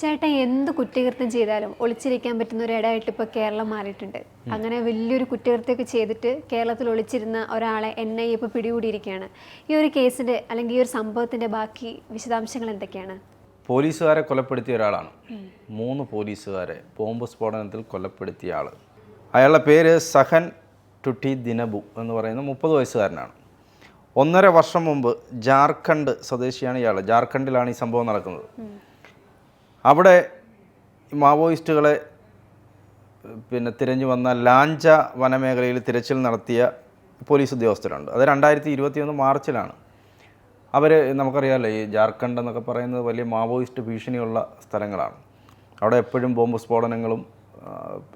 ചേട്ടൻ എന്ത് കുറ്റകൃത്യം ചെയ്താലും ഒളിച്ചിരിക്കാൻ പറ്റുന്ന ഒരു ഇടമായിട്ട് ഇപ്പോൾ കേരളം മാറിയിട്ടുണ്ട്. അങ്ങനെ വലിയൊരു കുറ്റകൃത്യമൊക്കെ ചെയ്തിട്ട് കേരളത്തിൽ ഒളിച്ചിരുന്ന ഒരാളെ എൻ ഐ ഇപ്പോൾ പിടികൂടിയിരിക്കുകയാണ്. ഈ ഒരു കേസിന്റെ അല്ലെങ്കിൽ ഈ ഒരു സംഭവത്തിന്റെ ബാക്കി വിശദാംശങ്ങൾ എന്തൊക്കെയാണ്? പോലീസുകാരെ കൊലപ്പെടുത്തിയ ഒരാളാണ്. മൂന്ന് പോലീസുകാരെ ബോംബ് സ്ഫോടനത്തിൽ കൊലപ്പെടുത്തിയ ആൾ അയാളുടെ പേര് സഹൻ ടുട്ടി ദിനബു എന്ന് പറയുന്ന മുപ്പത് വയസ്സുകാരനാണ്. ഒന്നര വർഷം മുമ്പ് ജാർഖണ്ഡ് സ്വദേശിയാണ് ഇയാൾ ജാർഖണ്ഡിലാണ് ഈ സംഭവം നടക്കുന്നത്. അവിടെ മാവോയിസ്റ്റുകളെ പിന്നെ തിരഞ്ഞു വന്ന ലാഞ്ച വനമേഖലയിൽ തിരച്ചിൽ നടത്തിയ പോലീസ് ഉദ്യോഗസ്ഥരുണ്ട്. അത് രണ്ടായിരത്തി ഇരുപത്തിയൊന്ന് മാർച്ചിലാണ്. അവർ നമുക്കറിയാമല്ലോ ഈ ജാർഖണ്ഡ് എന്നൊക്കെ പറയുന്നത് വലിയ മാവോയിസ്റ്റ് ഭീഷണിയുള്ള സ്ഥലങ്ങളാണ്. അവിടെ എപ്പോഴും ബോംബ് സ്ഫോടനങ്ങളും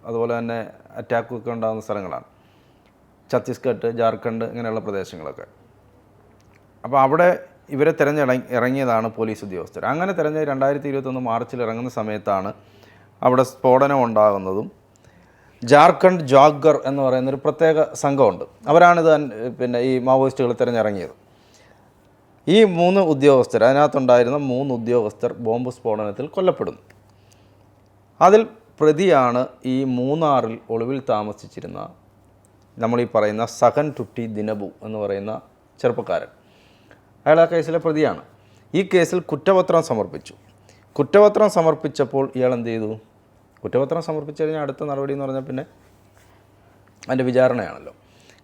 അതുപോലെ തന്നെ അറ്റാക്കും ഒക്കെ ഉണ്ടാകുന്ന സ്ഥലങ്ങളാണ്. ഛത്തീസ്ഗഡ് ജാർഖണ്ഡ് ഇങ്ങനെയുള്ള പ്രദേശങ്ങളൊക്കെ. അപ്പോൾ അവിടെ ഇവരെ തിരഞ്ഞിറങ്ങി ഇറങ്ങിയതാണ് പോലീസ് ഉദ്യോഗസ്ഥർ. അങ്ങനെ തിരഞ്ഞ രണ്ടായിരത്തി ഇരുപത്തൊന്ന് മാർച്ചിൽ ഇറങ്ങുന്ന സമയത്താണ് അവിടെ സ്ഫോടനം ഉണ്ടാകുന്നതും ജാർഖണ്ഡ് ജോഗർ എന്ന് പറയുന്ന ഒരു പ്രത്യേക സംഘമുണ്ട്. അവരാണിത് പിന്നെ ഈ മാവോയിസ്റ്റുകൾ തിരഞ്ഞിറങ്ങിയത്. ഈ മൂന്ന് ഉദ്യോഗസ്ഥർ അതിനകത്തുണ്ടായിരുന്ന മൂന്ന് ഉദ്യോഗസ്ഥർ ബോംബ് സ്ഫോടനത്തിൽ കൊല്ലപ്പെടുന്നു. അതിൽ പ്രതിയാണ് ഈ മൂന്നാറിൽ ഒളിവിൽ താമസിച്ചിരുന്ന നമ്മൾ ഈ പറയുന്ന സഹൻ ടുട്ടി ദിനബു എന്ന് പറയുന്ന ചെറുപ്പക്കാരൻ. അയാൾ ആ കേസിലെ പ്രതിയാണ്. ഈ കേസിൽ കുറ്റപത്രം സമർപ്പിച്ചു. കുറ്റപത്രം സമർപ്പിച്ചപ്പോൾ ഇയാൾ എന്ത് ചെയ്തു? കുറ്റപത്രം സമർപ്പിച്ചു കഴിഞ്ഞാൽ അടുത്ത നടപടി എന്ന് പറഞ്ഞാൽ പിന്നെ അതിന്റെ വിചാരണയാണല്ലോ.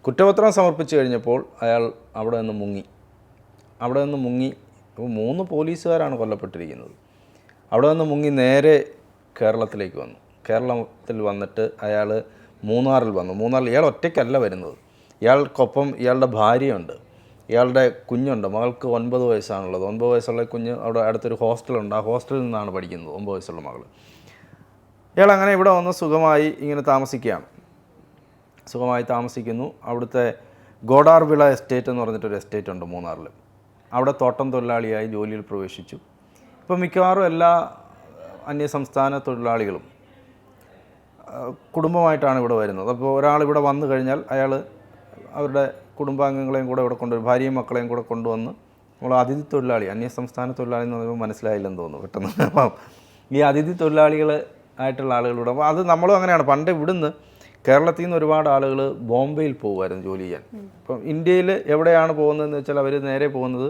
കുറ്റപത്രം സമർപ്പിച്ചു കഴിഞ്ഞപ്പോൾ അയാൾ അവിടെ നിന്ന് മുങ്ങി. അവിടെ നിന്ന് മുങ്ങി. മൂന്ന് പോലീസുകാരാണ് കൊല്ലപ്പെട്ടിരിക്കുന്നത്. അവിടെ നിന്ന് മുങ്ങി നേരെ കേരളത്തിലേക്ക് വന്നു. കേരളത്തിൽ വന്നിട്ട് അയാൾ മൂന്നാറിൽ വന്നു. മൂന്നാറിൽ ഇയാൾ ഒറ്റയ്ക്കല്ല വരുന്നത്. ഇയാൾക്കൊപ്പം ഇയാളുടെ ഭാര്യയുണ്ട്. ഇയാളുടെ കുഞ്ഞുണ്ട്. മകൾക്ക് ഒൻപത് വയസ്സാണുള്ളത്. ഒൻപത് വയസ്സുള്ള കുഞ്ഞ് അവിടെ അടുത്തൊരു ഹോസ്റ്റലുണ്ട്. ആ ഹോസ്റ്റലിൽ നിന്നാണ് പഠിക്കുന്നത് ഒമ്പത് വയസ്സുള്ള മകൾ ഇയാൾ അങ്ങനെ ഇവിടെ വന്ന് സുഖമായി ഇങ്ങനെ താമസിക്കുകയാണ്. സുഖമായി താമസിക്കുന്നു. അവിടുത്തെ ഗോഡാർവിള എസ്റ്റേറ്റ് എന്ന് പറഞ്ഞിട്ടൊരു എസ്റ്റേറ്റ് ഉണ്ട് മൂന്നാറിൽ. അവിടെ തോട്ടം തൊഴിലാളിയായി ജോലിയിൽ പ്രവേശിച്ചു. ഇപ്പോൾ മിക്കവാറും എല്ലാ അന്യസംസ്ഥാന തൊഴിലാളികളും കുടുംബമായിട്ടാണ് ഇവിടെ വരുന്നത്. അപ്പോൾ ഒരാൾ ഇവിടെ വന്നു കഴിഞ്ഞാൽ അയാൾ അവരുടെ കുടുംബാംഗങ്ങളെയും കൂടെ ഇവിടെ കൊണ്ടുവരും ഭാര്യയും മക്കളെയും കൂടെ കൊണ്ടുവന്ന് നമ്മൾ അതിഥി തൊഴിലാളി അന്യസംസ്ഥാന തൊഴിലാളി എന്ന് പറയുമ്പോൾ മനസ്സിലായില്ലെന്ന് തോന്നുന്നു പെട്ടെന്ന്. അപ്പം ഈ അതിഥി തൊഴിലാളികൾ ആയിട്ടുള്ള ആളുകളിവിടെ അപ്പോൾ അത് നമ്മളും അങ്ങനെയാണ്. പണ്ട് ഇവിടുന്ന് കേരളത്തിൽ നിന്ന് ഒരുപാട് ആളുകൾ ബോംബെയിൽ പോകുമായിരുന്നു ജോലി ചെയ്യാൻ. ഇപ്പം ഇന്ത്യയിൽ എവിടെയാണ് പോകുന്നതെന്ന് വെച്ചാൽ അവർ നേരെ പോകുന്നത്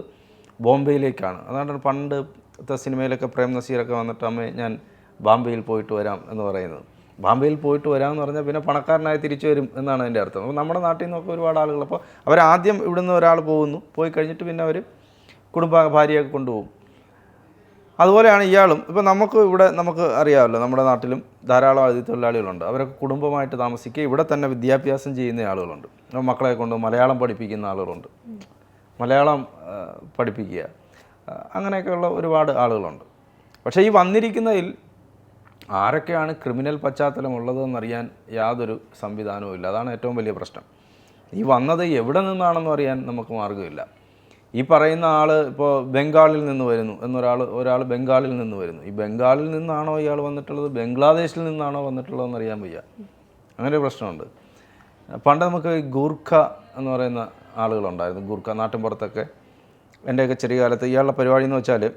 ബോംബെയിലേക്കാണ്. അതാണ് പണ്ടത്തെ സിനിമയിലൊക്കെ പ്രേം നസീറൊക്കെ വന്നിട്ട് അമ്മേ ഞാൻ ബോംബെയിൽ പോയിട്ട് വരാം എന്ന് പറയുന്നത്. ബാംബെയിൽ പോയിട്ട് വരാമെന്ന് പറഞ്ഞാൽ പിന്നെ പണക്കാരനായി തിരിച്ചു വരും എന്നാണ് അതിന്റെ അർത്ഥം. അപ്പോൾ നമ്മുടെ നാട്ടിൽ നിന്നൊക്കെ ഒരുപാട് ആളുകൾ അപ്പോൾ അവരാദ്യം ഇവിടുന്ന് ഒരാൾ പോകുന്നു. പോയി കഴിഞ്ഞിട്ട് പിന്നെ അവർ കുടുംബ ഭാര്യയൊക്കെ കൊണ്ടുപോകും. അതുപോലെയാണ് ഇയാളും. ഇപ്പോൾ നമുക്ക് ഇവിടെ നമുക്ക് അറിയാമല്ലോ നമ്മുടെ നാട്ടിലും ധാരാളം അതിഥി തൊഴിലാളികളുണ്ട്. അവരൊക്കെ കുടുംബമായിട്ട് താമസിക്കുക. ഇവിടെ തന്നെ വിദ്യാഭ്യാസം ചെയ്യുന്ന ആളുകളുണ്ട്. മക്കളെ കൊണ്ട് മലയാളം പഠിപ്പിക്കുന്ന ആളുകളുണ്ട്. മലയാളം പഠിപ്പിക്കുക. അങ്ങനെയൊക്കെയുള്ള ഒരുപാട് ആളുകളുണ്ട്. പക്ഷേ ഈ വന്നിരിക്കുന്നതിൽ ആരൊക്കെയാണ് ക്രിമിനൽ പശ്ചാത്തലമുള്ളതെന്നറിയാൻ യാതൊരു സംവിധാനവും ഇല്ല. അതാണ് ഏറ്റവും വലിയ പ്രശ്നം. ഈ വന്നത് എവിടെ നിന്നാണെന്ന് അറിയാൻ നമുക്ക് മാർഗമില്ല. ഈ പറയുന്ന ആൾ ഇപ്പോൾ ബംഗാളിൽ നിന്ന് വരുന്നു എന്നൊരാൾ ഒരാൾ ബംഗാളിൽ നിന്ന് വരുന്നു. ഈ ബംഗാളിൽ നിന്നാണോ ഇയാൾ വന്നിട്ടുള്ളത്? ബംഗ്ലാദേശിൽ നിന്നാണോ വന്നിട്ടുള്ളതെന്ന് അറിയാൻ വയ്യ. അങ്ങനെ ഒരു പ്രശ്നമുണ്ട്. പണ്ട് നമുക്ക് ഗൂർഖ എന്ന് പറയുന്ന ആളുകളുണ്ടായിരുന്നു. ഗൂർഖ നാട്ടിൻപുറത്തൊക്കെ. എന്റെയൊക്കെ ചെറിയ കാലത്ത് ഇയാളുടെ പരിപാടി എന്ന് വെച്ചാൽ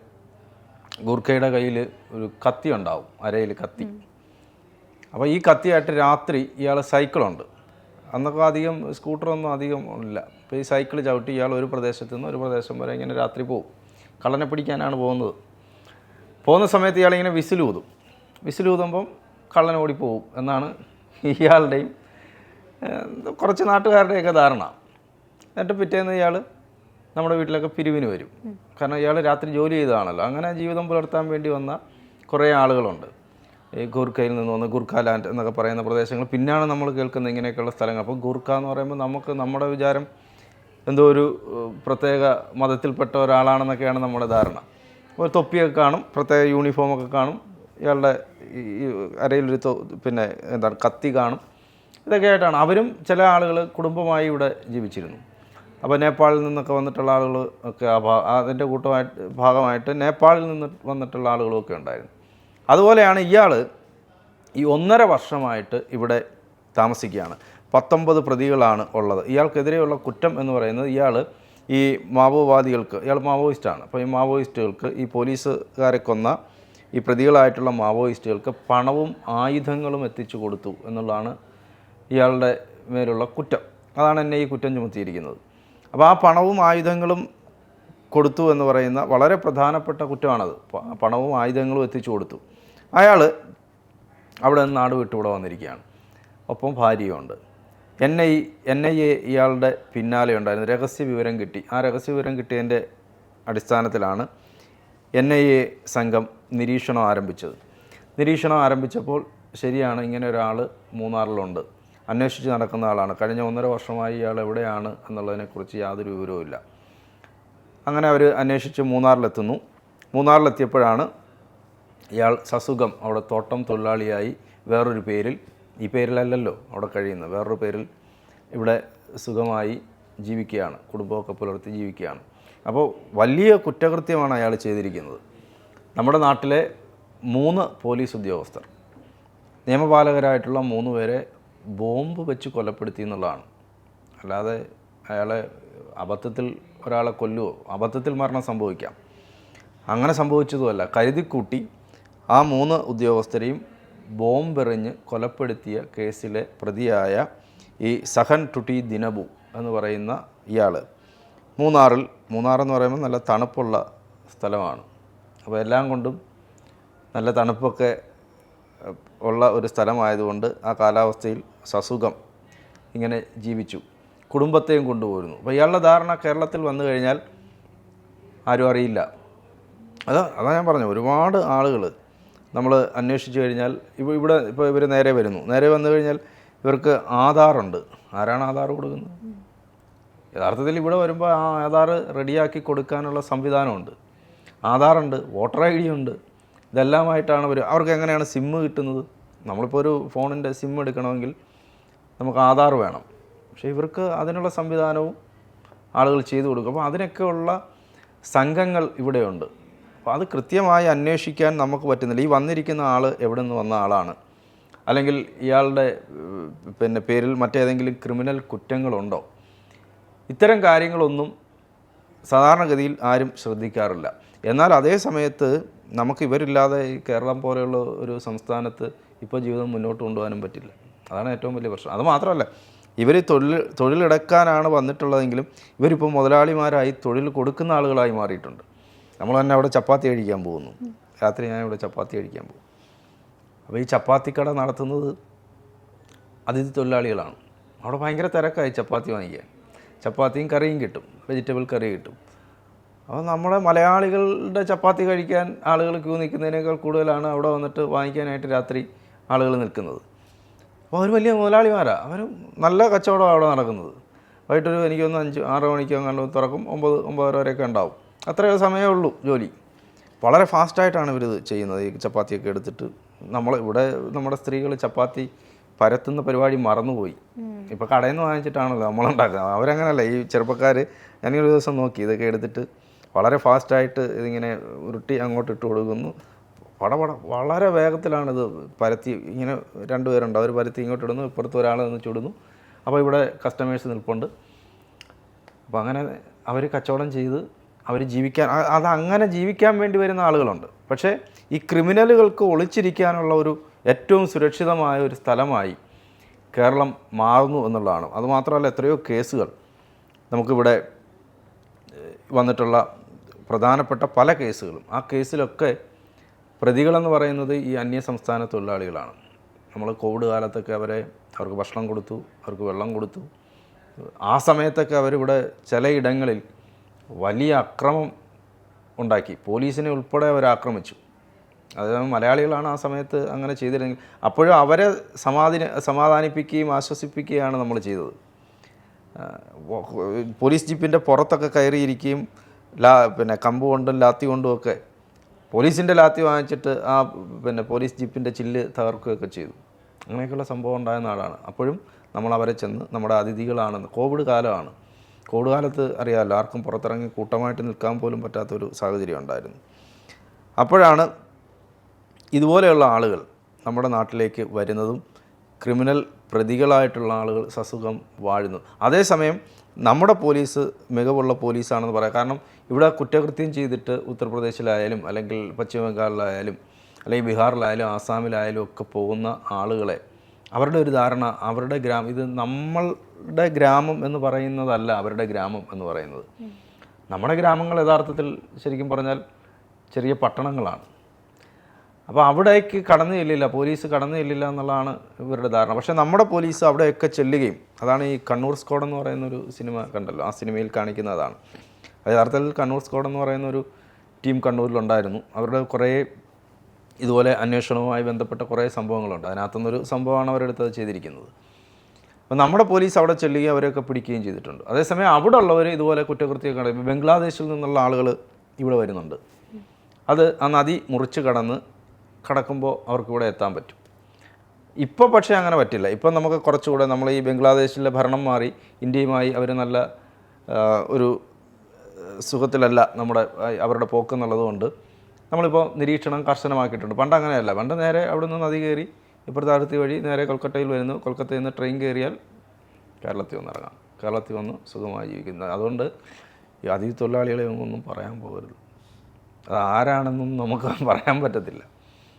ഗൂർഖയുടെ കയ്യിൽ ഒരു കത്തി ഉണ്ടാവും അരയിൽ കത്തി. അപ്പോൾ ഈ കത്തിയായിട്ട് രാത്രി ഇയാൾ സൈക്കിളുണ്ട്. അന്നൊക്കെ അധികം സ്കൂട്ടറൊന്നും അധികം ഇല്ല. അപ്പോൾ ഈ സൈക്കിൾ ചവിട്ടി ഇയാൾ ഒരു പ്രദേശത്ത് നിന്ന് ഒരു പ്രദേശം വരെ ഇങ്ങനെ രാത്രി പോകും കള്ളനെ പിടിക്കാനാണ് പോകുന്നത്. പോകുന്ന സമയത്ത് ഇയാൾ ഇങ്ങനെ വിസിലൂതും വിസിലൂതുമ്പം കള്ളൻ ഓടിപ്പോവും എന്നാണ് ഇയാളുടെയും കുറച്ച് നാട്ടുകാരുടെയൊക്കെ ധാരണ. എന്നിട്ട് പിറ്റേന്ന് ഇയാൾ നമ്മുടെ വീട്ടിലൊക്കെ പിരിവിന് വരും. കാരണം ഇയാൾ രാത്രി ജോലി ചെയ്തതാണല്ലോ. അങ്ങനെ ജീവിതം പുലർത്താൻ വേണ്ടി വന്ന കുറേ ആളുകളുണ്ട്. ഈ ഗൂർഖയിൽ നിന്ന് വന്ന് ഗൂർഖ ലാൻഡ് എന്നൊക്കെ പറയുന്ന പ്രദേശങ്ങൾ. പിന്നാണ് നമ്മൾ കേൾക്കുന്നത് ഇങ്ങനെയൊക്കെയുള്ള സ്ഥലങ്ങൾ. അപ്പോൾ ഗൂർഖ എന്ന് പറയുമ്പോൾ നമുക്ക് നമ്മുടെ വിചാരം എന്തോ ഒരു പ്രത്യേക മതത്തിൽപ്പെട്ട ഒരാളാണെന്നൊക്കെയാണ് നമ്മുടെ ധാരണ. ഒരു തൊപ്പിയൊക്കെ കാണും പ്രത്യേക യൂണിഫോമൊക്കെ കാണും. ഇയാളുടെ ഈ അരയിലൊരു പിന്നെ എന്താണ് കത്തി കാണും. ഇതൊക്കെ ആയിട്ടാണ് അവരും ചില ആളുകൾ കുടുംബമായി ഇവിടെ ജീവിച്ചിരുന്നു. അപ്പോൾ നേപ്പാളിൽ നിന്നൊക്കെ വന്നിട്ടുള്ള ആളുകൾ ഒക്കെ അതിന്റെ കൂട്ടമായിട്ട് ഭാഗമായിട്ട് നേപ്പാളിൽ നിന്ന് വന്നിട്ടുള്ള ആളുകളും ഒക്കെ ഉണ്ടായിരുന്നു. അതുപോലെയാണ് ഇയാൾ ഈ ഒന്നര വർഷമായിട്ട് ഇവിടെ താമസിക്കുകയാണ്. പത്തൊമ്പത് പ്രതികളാണ് ഉള്ളത്. ഇയാൾക്കെതിരെയുള്ള കുറ്റം എന്ന് പറയുന്നത് ഇയാൾ ഈ മാവോവാദികൾക്ക് ഇയാൾ മാവോയിസ്റ്റാണ്. അപ്പോൾ ഈ മാവോയിസ്റ്റുകൾക്ക് ഈ പോലീസുകാരെ കൊന്ന ഈ പ്രതികളായിട്ടുള്ള മാവോയിസ്റ്റുകൾക്ക് പണവും ആയുധങ്ങളും എത്തിച്ചു കൊടുത്തു എന്നുള്ളതാണ് ഇയാളുടെ മേലുള്ള കുറ്റം. അതാണ് എന്നെ ഈ കുറ്റം ചുമത്തിയിരിക്കുന്നത്. അപ്പോൾ ആ പണവും ആയുധങ്ങളും കൊടുത്തു എന്ന് പറയുന്ന വളരെ പ്രധാനപ്പെട്ട കുറ്റമാണത്. പണവും ആയുധങ്ങളും എത്തിച്ചു കൊടുത്തു. അയാൾ അവിടെ നിന്ന് നാട് വിട്ട് വന്നിരിക്കുകയാണ്. ഒപ്പം ഭാര്യയുണ്ട്. N I N I A ഇയാളുടെ പിന്നാലെ ഉണ്ടായിരുന്നു. രഹസ്യ വിവരം കിട്ടി. ആ രഹസ്യ വിവരം കിട്ടിയതിന്റെ അടിസ്ഥാനത്തിലാണ് എൻ ഐ എ സംഘം നിരീക്ഷണം ആരംഭിച്ചത്. നിരീക്ഷണം ആരംഭിച്ചപ്പോൾ ശരിയാണ് ഇങ്ങനെ ഒരാൾ മൂന്നാറിലുണ്ട്. അന്വേഷിച്ച് നടക്കുന്ന ആളാണ്. കഴിഞ്ഞ ഒന്നര വർഷമായി ഇയാൾ എവിടെയാണ് എന്നുള്ളതിനെക്കുറിച്ച് യാതൊരു വിവരവുമില്ല. അങ്ങനെ അവർ അന്വേഷിച്ച് മൂന്നാറിലെത്തുന്നു. മൂന്നാറിലെത്തിയപ്പോഴാണ് ഇയാൾ സസുഖം അവിടെ തോട്ടം തൊഴിലാളിയായി വേറൊരു പേരിൽ ഈ പേരിലല്ലല്ലോ അവിടെ കഴിയുന്നത് വേറൊരു പേരിൽ ഇവിടെ സുഖമായി ജീവിക്കുകയാണ് കുടുംബമൊക്കെ പുലർത്തി ജീവിക്കുകയാണ്. അപ്പോൾ വലിയ കുറ്റകൃത്യമാണ് അയാൾ ചെയ്തിരിക്കുന്നത്. നമ്മുടെ നാട്ടിലെ മൂന്ന് പോലീസ് ഉദ്യോഗസ്ഥർ നിയമപാലകരായിട്ടുള്ള മൂന്ന് പേരെ ബോംബ് വെച്ച് കൊലപ്പെടുത്തി എന്നുള്ളതാണ്. അല്ലാതെ അയാളെ അബദ്ധത്തിൽ ഒരാളെ കൊല്ലുവോ? അബദ്ധത്തിൽ മരണം സംഭവിക്കാം. അങ്ങനെ സംഭവിച്ചതുമല്ല. കരുതിക്കൂട്ടി ആ മൂന്ന് ഉദ്യോഗസ്ഥരെയും ബോംബെറിഞ്ഞ് കൊലപ്പെടുത്തിയ കേസിലെ പ്രതിയായ ഈ സഹൻ ടുട്ടി ദിനബു എന്ന് പറയുന്ന ഇയാൾ മൂന്നാറിൽ മൂന്നാർ എന്ന് പറയുമ്പോൾ നല്ല തണുപ്പുള്ള സ്ഥലമാണ്. അപ്പോൾ എല്ലാം കൊണ്ടും നല്ല തണുപ്പൊക്കെ ഉള്ള ഒരു സ്ഥലമായതുകൊണ്ട് ആ കാലാവസ്ഥയിൽ സസുഖം ഇങ്ങനെ ജീവിച്ചു. കുടുംബത്തെയും കൊണ്ടുപോയിരുന്നു അപ്പോൾ ഇയാളുടെ ധാരണ കേരളത്തിൽ വന്നു കഴിഞ്ഞാൽ ആരും അറിയില്ല. അത് അതാ ഞാൻ പറഞ്ഞു ഒരുപാട് ആളുകൾ നമ്മൾ അന്വേഷിച്ച് കഴിഞ്ഞാൽ ഇവ ഇവിടെ ഇപ്പോൾ ഇവർ നേരെ വരുന്നു. നേരെ വന്നു കഴിഞ്ഞാൽ ഇവർക്ക് ആധാറുണ്ട്. ആരാണ് ആധാർ കൊടുക്കുന്നത്? യഥാർത്ഥത്തിൽ ഇവിടെ വരുമ്പോൾ ആ ആധാർ റെഡിയാക്കി കൊടുക്കാനുള്ള സംവിധാനമുണ്ട്. ആധാറുണ്ട് വോട്ടർ ഐ ഡി ഉണ്ട്. ഇതെല്ലാമായിട്ടാണ് അവർ അവർക്ക് എങ്ങനെയാണ് സിമ്മ് കിട്ടുന്നത്? നമ്മളിപ്പോൾ ഒരു ഫോണിന്റെ സിം എടുക്കണമെങ്കിൽ നമുക്ക് ആധാർ വേണം. പക്ഷേ ഇവർക്ക് അതിനുള്ള സംവിധാനവും ആളുകൾ ചെയ്തു കൊടുക്കും. അപ്പോൾ അതിനൊക്കെയുള്ള സംഘങ്ങൾ ഇവിടെയുണ്ട്. അപ്പോൾ അത് കൃത്യമായി അന്വേഷിക്കാൻ നമുക്ക് പറ്റുന്നില്ല. ഈ വന്നിരിക്കുന്ന ആൾ എവിടെ നിന്ന് വന്ന ആളാണ്. അല്ലെങ്കിൽ ഇയാളുടെ പിന്നെ പേരിൽ മറ്റേതെങ്കിലും ക്രിമിനൽ കുറ്റങ്ങളുണ്ടോ? ഇത്തരം കാര്യങ്ങളൊന്നും സാധാരണഗതിയിൽ ആരും ശ്രദ്ധിക്കാറില്ല. എന്നാൽ അതേ സമയത്ത് നമുക്ക് ഇവരില്ലാതെ ഈ കേരളം പോലെയുള്ള ഒരു സംസ്ഥാനത്ത് ഇപ്പോൾ ജീവിതം മുന്നോട്ട് കൊണ്ടുപോകാനും പറ്റില്ല. അതാണ് ഏറ്റവും വലിയ പ്രശ്നം. അത് മാത്രമല്ല ഇവർ തൊഴിൽ തൊഴിലെടുക്കാനാണ് വന്നിട്ടുള്ളതെങ്കിലും ഇവരിപ്പോൾ മുതലാളിമാരായി തൊഴിൽ കൊടുക്കുന്ന ആളുകളായി മാറിയിട്ടുണ്ട്. നമ്മൾ തന്നെ അവിടെ ചപ്പാത്തി കഴിക്കാൻ പോകുന്നു. രാത്രി ഞാൻ ഇവിടെ ചപ്പാത്തി കഴിക്കാൻ പോകും അപ്പോൾ ഈ ചപ്പാത്തിക്കട നടത്തുന്നത് അതിഥി തൊഴിലാളികളാണ്. അവിടെ ഭയങ്കര തിരക്കായി ചപ്പാത്തി വാങ്ങിക്കാൻ. ചപ്പാത്തിയും കറിയും കിട്ടും. വെജിറ്റബിൾ കറി കിട്ടും. അപ്പോൾ നമ്മുടെ മലയാളികളുടെ ചപ്പാത്തി കഴിക്കാൻ ആളുകൾ ക്യൂ നിൽക്കുന്നതിനേക്കാൾ കൂടുതലാണ് അവിടെ വന്നിട്ട് വാങ്ങിക്കാനായിട്ട് രാത്രി ആളുകൾ നിൽക്കുന്നത്. അപ്പോൾ അവർ വലിയ മുതലാളിമാരാണ് അവർ നല്ല കച്ചവടമാണ് അവിടെ നടക്കുന്നത്. വൈകിട്ടൊരു എനിക്കൊന്ന് അഞ്ച് ആറ് മണിക്കോ അങ്ങനെ തുറക്കും. ഒമ്പത് ഒമ്പതര വരെയൊക്കെ ഉണ്ടാവും. അത്രയോ സമയമേ ഉള്ളൂ ജോലി. വളരെ ഫാസ്റ്റായിട്ടാണ് ഇവരിത് ചെയ്യുന്നത് ഈ ചപ്പാത്തിയൊക്കെ എടുത്തിട്ട്. നമ്മൾ ഇവിടെ നമ്മുടെ സ്ത്രീകൾ ചപ്പാത്തി പരത്തുന്ന പരിപാടി മറന്നുപോയി. ഇപ്പോൾ കടയിൽ നിന്ന് വാങ്ങിച്ചിട്ടാണല്ലോ നമ്മളുണ്ടാക്കുന്നത് അവരങ്ങനല്ല. ഈ ചെറുപ്പക്കാർ ഞാനൊരു ദിവസം നോക്കി. ഇതൊക്കെ എടുത്തിട്ട് വളരെ ഫാസ്റ്റായിട്ട് ഇതിങ്ങനെ ഉരുട്ടി അങ്ങോട്ട് ഇട്ട് കൊടുക്കുന്നു. പടപട വളരെ വേഗത്തിലാണിത് പരത്തി ഇങ്ങനെ രണ്ടുപേരുണ്ട് അവർ പരത്തി ഇങ്ങോട്ട് ഇടുന്നു. ഇപ്പുറത്ത് ഒരാൾ നിന്ന് ചുടുന്നു. അപ്പോൾ ഇവിടെ കസ്റ്റമേഴ്സ് നിൽപ്പുണ്ട്. അപ്പോൾ അങ്ങനെ അവർ കച്ചവടം ചെയ്ത് അവർ ജീവിക്കാൻ അത് അങ്ങനെ ജീവിക്കാൻ വേണ്ടി വരുന്ന ആളുകളുണ്ട്. പക്ഷേ ഈ ക്രിമിനലുകൾക്ക് ഒളിച്ചിരിക്കാനുള്ള ഒരു ഏറ്റവും സുരക്ഷിതമായ ഒരു സ്ഥലമായി കേരളം മാറുന്നു എന്നുള്ളതാണ്. അതുമാത്രമല്ല എത്രയോ കേസുകൾ നമുക്കിവിടെ വന്നിട്ടുള്ള പ്രധാനപ്പെട്ട പല കേസുകളും. ആ കേസിലൊക്കെ പ്രതികളെന്ന് പറയുന്നത് ഈ അന്യ സംസ്ഥാന തൊഴിലാളികളാണ്. നമ്മൾ കോവിഡ് കാലത്തൊക്കെ അവരെ അവർക്ക് ഭക്ഷണം കൊടുത്തു അവർക്ക് വെള്ളം കൊടുത്തു. ആ സമയത്തൊക്കെ അവരിവിടെ ചിലയിടങ്ങളിൽ വലിയ അക്രമം ഉണ്ടാക്കി. പോലീസിനെ ഉൾപ്പെടെ അവർ ആക്രമിച്ചു. അതായത് മലയാളികളാണ് ആ സമയത്ത് അങ്ങനെ ചെയ്തിരുന്നെങ്കിൽ അപ്പോഴും അവരെ സമാധാന സമാധാനിപ്പിക്കുകയും ആശ്വസിപ്പിക്കുകയാണ് നമ്മൾ ചെയ്തത്. പോലീസ് ജീപ്പിന്റെ പുറത്തൊക്കെ കയറിയിരിക്കുകയും ലാ പിന്നെ കമ്പ് കൊണ്ടും ലാത്തി കൊണ്ടും ഒക്കെ പോലീസിന്റെ ലാത്തി വാങ്ങിച്ചിട്ട് ആ പിന്നെ പോലീസ് ജീപ്പിന്റെ ചില്ല് തകർക്കുകയൊക്കെ ചെയ്തു. അങ്ങനെയൊക്കെയുള്ള സംഭവം ഉണ്ടായ നാടാണ് അപ്പോഴും നമ്മൾ അവരെ ചെന്ന് നമ്മുടെ അതിഥികളാണെന്ന് കോവിഡ് കാലമാണ്. കോവിഡ് കാലത്ത് അറിയാമല്ലോ ആർക്കും പുറത്തിറങ്ങി കൂട്ടമായിട്ട് നിൽക്കാൻ പോലും പറ്റാത്തൊരു സാഹചര്യം ഉണ്ടായിരുന്നു. അപ്പോഴാണ് ഇതുപോലെയുള്ള ആളുകൾ നമ്മുടെ നാട്ടിലേക്ക് വരുന്നതും ക്രിമിനൽ പ്രതികളായിട്ടുള്ള ആളുകൾ സസുഖം വാഴുന്നു അതേസമയം നമ്മുടെ പോലീസ് മികവുള്ള പോലീസാണെന്ന് പറയാം. കാരണം ഇവിടെ കുറ്റകൃത്യം ചെയ്തിട്ട് ഉത്തർപ്രദേശിലായാലും അല്ലെങ്കിൽ പശ്ചിമ ബംഗാളിലായാലും അല്ലെങ്കിൽ ബീഹാറിലായാലും ആസാമിലായാലും ഒക്കെ പോകുന്ന ആളുകളെ അവരുടെ ഒരു ധാരണ അവരുടെ ഗ്രാമം ഇത് നമ്മളുടെ ഗ്രാമം എന്ന് പറയുന്നതല്ല അവരുടെ ഗ്രാമം എന്ന് പറയുന്നത്. നമ്മുടെ ഗ്രാമങ്ങൾ യഥാർത്ഥത്തിൽ ശരിക്കും പറഞ്ഞാൽ ചെറിയ പട്ടണങ്ങളാണ്. അപ്പോൾ അവിടേക്ക് കടന്നു ചെല്ലില്ല പോലീസ് കടന്നു ചെല്ലില്ല എന്നുള്ളതാണ് ഇവരുടെ ധാരണ. പക്ഷേ നമ്മുടെ പോലീസ് അവിടെയൊക്കെ ചെല്ലുകയും അതാണ് ഈ കണ്ണൂർ സ്ക്വാഡ് എന്ന് പറയുന്ന ഒരു സിനിമ കണ്ടല്ലോ ആ സിനിമയിൽ കാണിക്കുന്നതാണ്. യഥാർത്ഥത്തിൽ കണ്ണൂർ സ്ക്വാഡ് എന്ന് പറയുന്ന ഒരു ടീം കണ്ണൂരിലുണ്ടായിരുന്നു. അവരുടെ കുറേ ഇതുപോലെ അന്വേഷണവുമായി ബന്ധപ്പെട്ട കുറേ സംഭവങ്ങളുണ്ട്. അതിനകത്തുനിന്നൊരു സംഭവമാണ് അവരെടുത്തത് ചെയ്തിരിക്കുന്നത്. അപ്പോൾ നമ്മുടെ പോലീസ് അവിടെ ചെല്ലുകയും അവരെയൊക്കെ പിടിക്കുകയും ചെയ്തിട്ടുണ്ട്. അതേസമയം അവിടെ ഉള്ളവർ ഇതുപോലെ കുറ്റകൃത്യം കട ബംഗ്ലാദേശിൽ നിന്നുള്ള ആളുകൾ ഇവിടെ വരുന്നുണ്ട്. അത് ആ നദി മുറിച്ച് കടന്ന് കടക്കുമ്പോൾ അവർക്ക് ഇവിടെ എത്താൻ പറ്റും. ഇപ്പോൾ പക്ഷേ അങ്ങനെ പറ്റില്ല. ഇപ്പം നമുക്ക് കുറച്ചുകൂടെ നമ്മൾ ഈ ബംഗ്ലാദേശിലെ ഭരണം മാറി ഇന്ത്യയുമായി അവർ നല്ല ഒരു സുഖത്തിലല്ല നമ്മുടെ അവരുടെ പോക്ക് എന്നുള്ളതുകൊണ്ട് നമ്മളിപ്പോൾ നിരീക്ഷണം കർശനമാക്കിയിട്ടുണ്ട്. പണ്ട് അങ്ങനെയല്ല. പണ്ട് നേരെ അവിടെ നിന്ന് നദി കയറി ഇപ്പുറത്തെ വഴി നേരെ കൊൽക്കത്തയിൽ വരുന്നു. കൊൽക്കത്തയിൽ നിന്ന് ട്രെയിൻ കയറിയാൽ കേരളത്തിൽ വന്ന് ഇറങ്ങാം. കേരളത്തിൽ വന്ന് സുഖമായി ജീവിക്കുന്നത് അതുകൊണ്ട് ഈ അതിഥി തൊഴിലാളികളെ ഒന്നും പറയാൻ പോകരുത്. അത് ആരാണെന്നും നമുക്ക് പറയാൻ പറ്റത്തില്ല.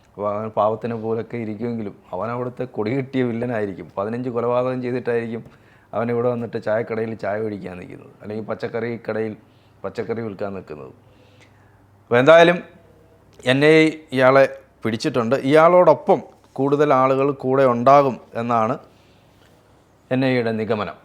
അപ്പോൾ അവൻ പാവത്തിനെ പോലൊക്കെ ഇരിക്കുമെങ്കിലും അവൻ അവിടുത്തെ കൊടി കിട്ടിയ വില്ലനായിരിക്കും. പതിനഞ്ച് കൊലപാതകം ചെയ്തിട്ടായിരിക്കും അവൻ ഇവിടെ വന്നിട്ട് ചായക്കടയിൽ ചായ കുടിക്കാൻ നിൽക്കുന്നത്. അല്ലെങ്കിൽ പച്ചക്കറി കടയിൽ പച്ചക്കറി വിൽക്കാൻ നിൽക്കുന്നത്. അപ്പോൾ എന്തായാലും എന്നെ ഇയാളെ പിടിച്ചിട്ടുണ്ട്. ഇയാളോടൊപ്പം കൂടുതൽ ആളുകൾ കൂടെ ഉണ്ടാകും എന്നാണ് എൻ ഐയുടെ നിഗമനം.